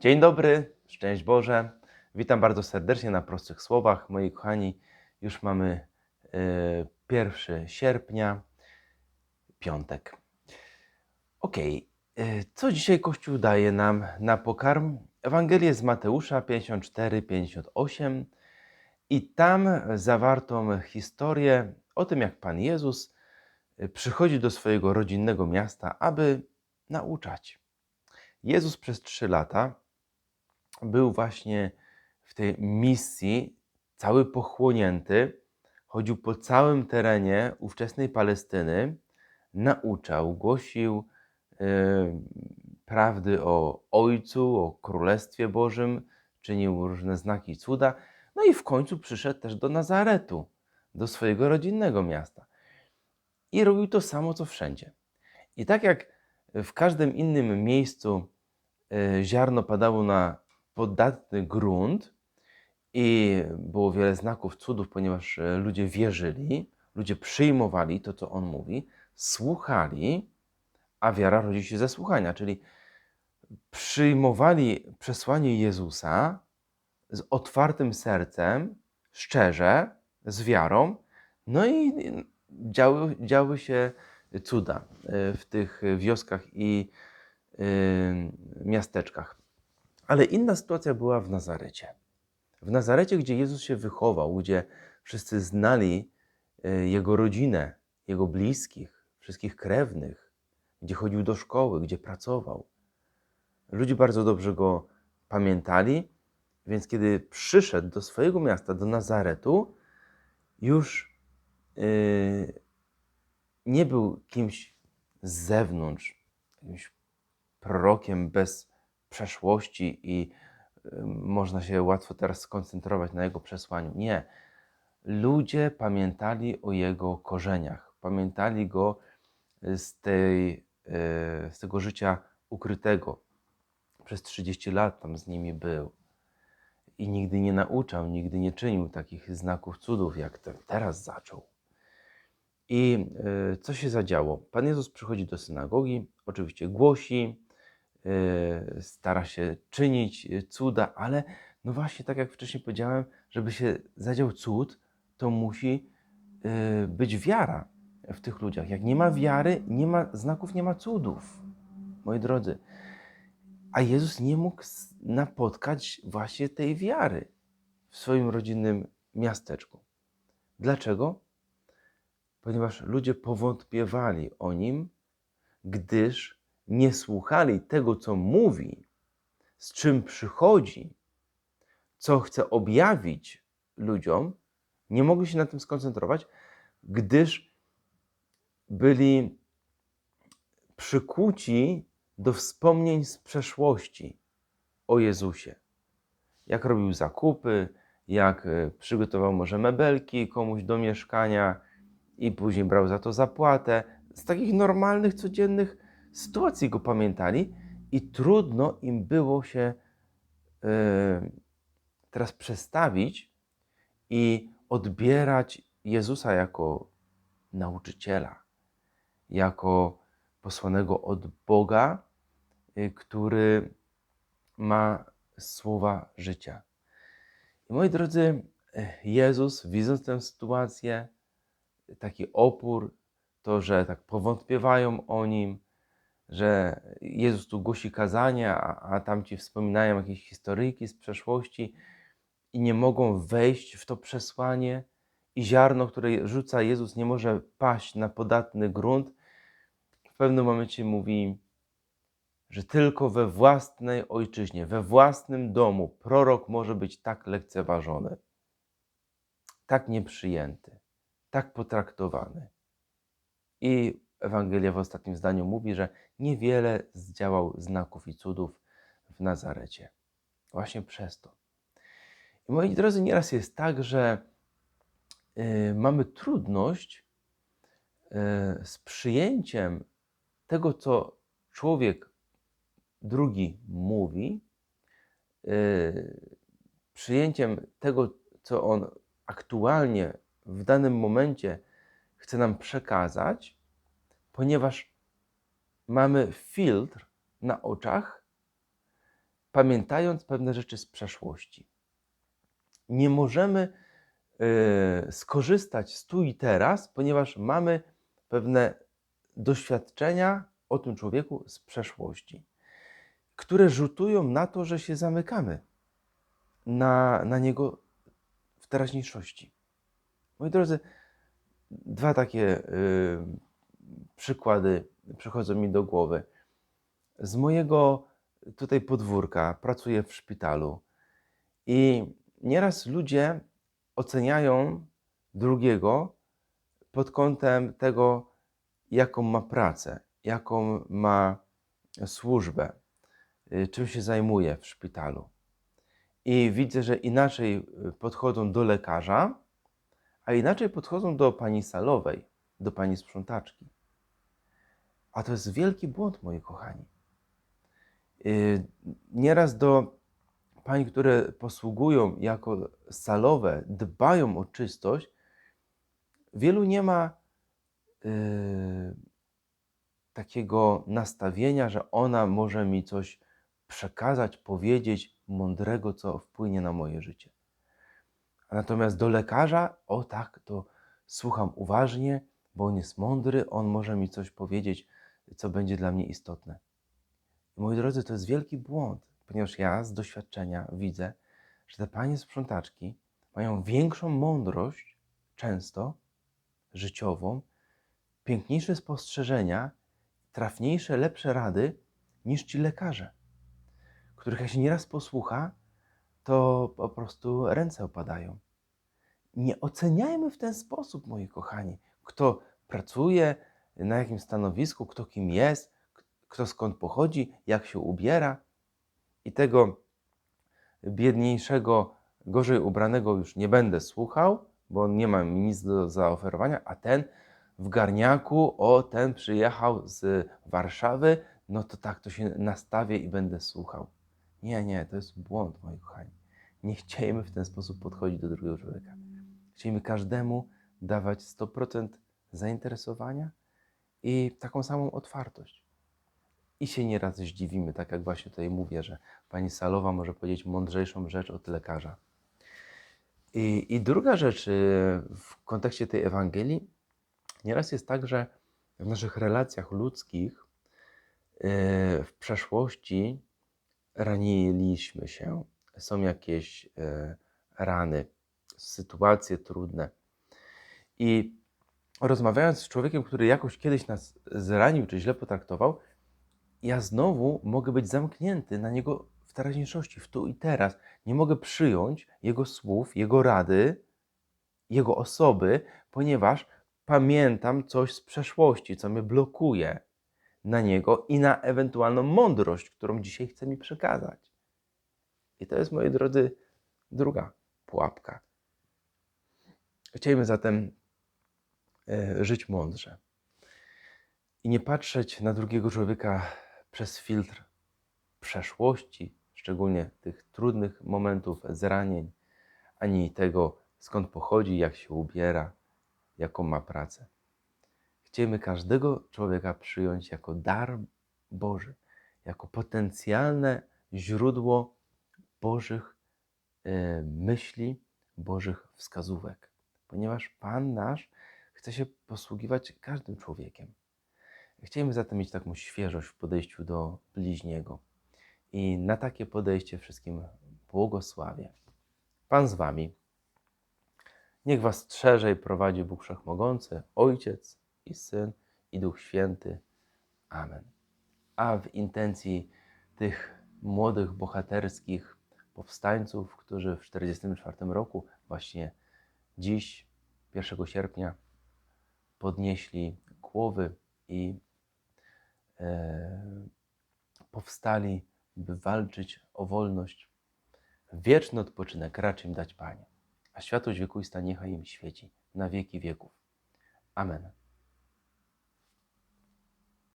Dzień dobry, szczęść Boże. Witam bardzo serdecznie na prostych słowach. Moi kochani, już mamy y, 1 sierpnia, piątek. Ok, y, co dzisiaj Kościół daje nam na pokarm? Ewangelię z Mateusza 54-58 i tam zawartą historię o tym, jak Pan Jezus y, przychodzi do swojego rodzinnego miasta, aby nauczać. Jezus przez trzy lata był właśnie w tej misji, cały pochłonięty, chodził po całym terenie ówczesnej Palestyny, nauczał, głosił y, prawdy o Ojcu, o Królestwie Bożym, czynił różne znaki cuda, no i w końcu przyszedł też do Nazaretu, do swojego rodzinnego miasta. I robił to samo, co wszędzie. I tak jak w każdym innym miejscu y, ziarno padało na podatny grunt i było wiele znaków, cudów, ponieważ y, ludzie wierzyli, ludzie przyjmowali to, co on mówi, słuchali, a wiara rodzi się ze słuchania, czyli przyjmowali przesłanie Jezusa z otwartym sercem, szczerze, z wiarą, no i działy, działy się cuda y, w tych wioskach i y, miasteczkach. Ale inna sytuacja była w Nazarecie. W Nazarecie, gdzie Jezus się wychował, gdzie wszyscy znali y, Jego rodzinę, Jego bliskich, wszystkich krewnych, gdzie chodził do szkoły, gdzie pracował. Ludzie bardzo dobrze Go pamiętali, więc kiedy przyszedł do swojego miasta, do Nazaretu, już yy, nie był kimś z zewnątrz, jakimś prorokiem bez przeszłości i można się łatwo teraz skoncentrować na jego przesłaniu. Nie. Ludzie pamiętali o jego korzeniach, pamiętali go z, tej, y, z tego życia ukrytego. Przez 30 lat tam z nimi był i nigdy nie nauczał, nigdy nie czynił takich znaków cudów, jak ten teraz zaczął. I y, co się zadziało? Pan Jezus przychodzi do synagogi, oczywiście głosi, stara się czynić cuda, ale no właśnie, tak jak wcześniej powiedziałem, żeby się zadział cud, to musi y, być wiara w tych ludziach. Jak nie ma wiary, nie ma znaków, nie ma cudów, moi drodzy. A Jezus nie mógł napotkać właśnie tej wiary w swoim rodzinnym miasteczku. Dlaczego? ponieważ ludzie powątpiewali o nim, gdyż nie słuchali tego, co mówi, z czym przychodzi, co chce objawić ludziom, nie mogli się na tym skoncentrować, gdyż byli przykuci do wspomnień z przeszłości o Jezusie. Jak robił zakupy, jak e, przygotował może mebelki komuś do mieszkania, i później brał za to zapłatę. Z takich normalnych, codziennych sytuacji go pamiętali i trudno im było się yy, teraz przestawić i odbierać Jezusa jako nauczyciela, jako posłanego od Boga, yy, który ma słowa życia. I moi drodzy, Jezus, widząc tę sytuację, taki opór, to, że tak powątpiewają o nim, że Jezus tu głosi kazania, a, a tam ci wspominają jakieś historyjki z przeszłości i nie mogą wejść w to przesłanie i ziarno, które rzuca Jezus, nie może paść na podatny grunt. W pewnym momencie mówi, że tylko we własnej ojczyźnie, we własnym domu prorok może być tak lekceważony, tak nieprzyjęty tak potraktowany. I Ewangelia w ostatnim zdaniu mówi, że niewiele zdziałał znaków i cudów w Nazarecie. Właśnie przez to. I moi drodzy, nieraz jest tak, że y, mamy trudność y, z przyjęciem tego, co człowiek drugi mówi, y, przyjęciem tego, co on aktualnie w danym momencie chce nam przekazać, ponieważ mamy filtr na oczach pamiętając pewne rzeczy z przeszłości. Nie możemy y, skorzystać z tu i teraz, ponieważ mamy pewne doświadczenia o tym człowieku z przeszłości, które rzutują na to, że się zamykamy na, na niego w teraźniejszości. Moi drodzy, dwa takie y, przykłady przychodzą mi do głowy. Z mojego tutaj podwórka pracuję w szpitalu i nieraz ludzie oceniają drugiego pod kątem tego, jaką ma pracę, jaką ma służbę, y, czym się zajmuje w szpitalu. I widzę, że inaczej y, podchodzą do lekarza, a inaczej podchodzą do pani salowej, do pani sprzątaczki. A to jest wielki błąd, moi kochani. Y, Nieraz do pań, które posługują jako salowe, dbają o czystość, wielu nie ma y, takiego nastawienia, że ona może mi coś przekazać, powiedzieć mądrego, co wpłynie na moje życie. Natomiast do lekarza, o tak, to słucham uważnie, bo on jest mądry, on może mi coś powiedzieć, co będzie dla mnie istotne. Moi drodzy, to jest wielki błąd, ponieważ ja z doświadczenia widzę, że te panie sprzątaczki mają większą mądrość, często życiową, piękniejsze spostrzeżenia, trafniejsze, lepsze rady niż ci lekarze, których jak się nieraz posłucha, to po prostu ręce opadają. Nie oceniajmy w ten sposób, moi kochani, kto pracuje, na jakim stanowisku, kto kim jest, kto skąd pochodzi, jak się ubiera. I tego biedniejszego, gorzej ubranego już nie będę słuchał, bo nie ma mi nic do zaoferowania, a ten w garniaku, o, ten przyjechał z Warszawy, no to tak, to się nastawię i będę słuchał. Nie, nie, to jest błąd, moi kochani. Nie chciejmy w ten sposób podchodzić do drugiego człowieka. Chcielibyśmy każdemu dawać 100% zainteresowania i taką samą otwartość. I się nieraz zdziwimy, tak jak właśnie tutaj mówię, że pani Salowa może powiedzieć mądrzejszą rzecz od lekarza. I, I druga rzecz y, w kontekście tej Ewangelii, nieraz jest tak, że w naszych relacjach ludzkich y, w przeszłości raniliśmy się, są jakieś y, rany, sytuacje trudne. I rozmawiając z człowiekiem, który jakoś kiedyś nas zranił czy źle potraktował, ja znowu mogę być zamknięty na niego w teraźniejszości, w tu i teraz. Nie mogę przyjąć jego słów, jego rady, jego osoby, ponieważ pamiętam coś z przeszłości, co mnie blokuje na niego i na ewentualną mądrość, którą dzisiaj chce mi przekazać. I to jest, moi drodzy, druga pułapka. Chcielibyśmy zatem żyć mądrze i nie patrzeć na drugiego człowieka przez filtr przeszłości, szczególnie tych trudnych momentów, zranień, ani tego, skąd pochodzi, jak się ubiera, jaką ma pracę. Chcemy każdego człowieka przyjąć jako dar Boży, jako potencjalne źródło Bożych e, myśli, Bożych wskazówek, ponieważ Pan nasz chce się posługiwać każdym człowiekiem. Chcielibyśmy zatem mieć taką świeżość w podejściu do bliźniego. I na takie podejście wszystkim błogosławię. Pan z Wami. Niech Was strzeże i prowadzi Bóg Wszechmogący, Ojciec i Syn i Duch Święty. Amen. A w intencji tych młodych, bohaterskich powstańców, którzy w 1944 roku, właśnie dziś, 1 sierpnia, podnieśli głowy i e, powstali, by walczyć o wolność. Wieczny odpoczynek racz im dać Panie, a światłość wiekuista niechaj im świeci na wieki wieków. Amen.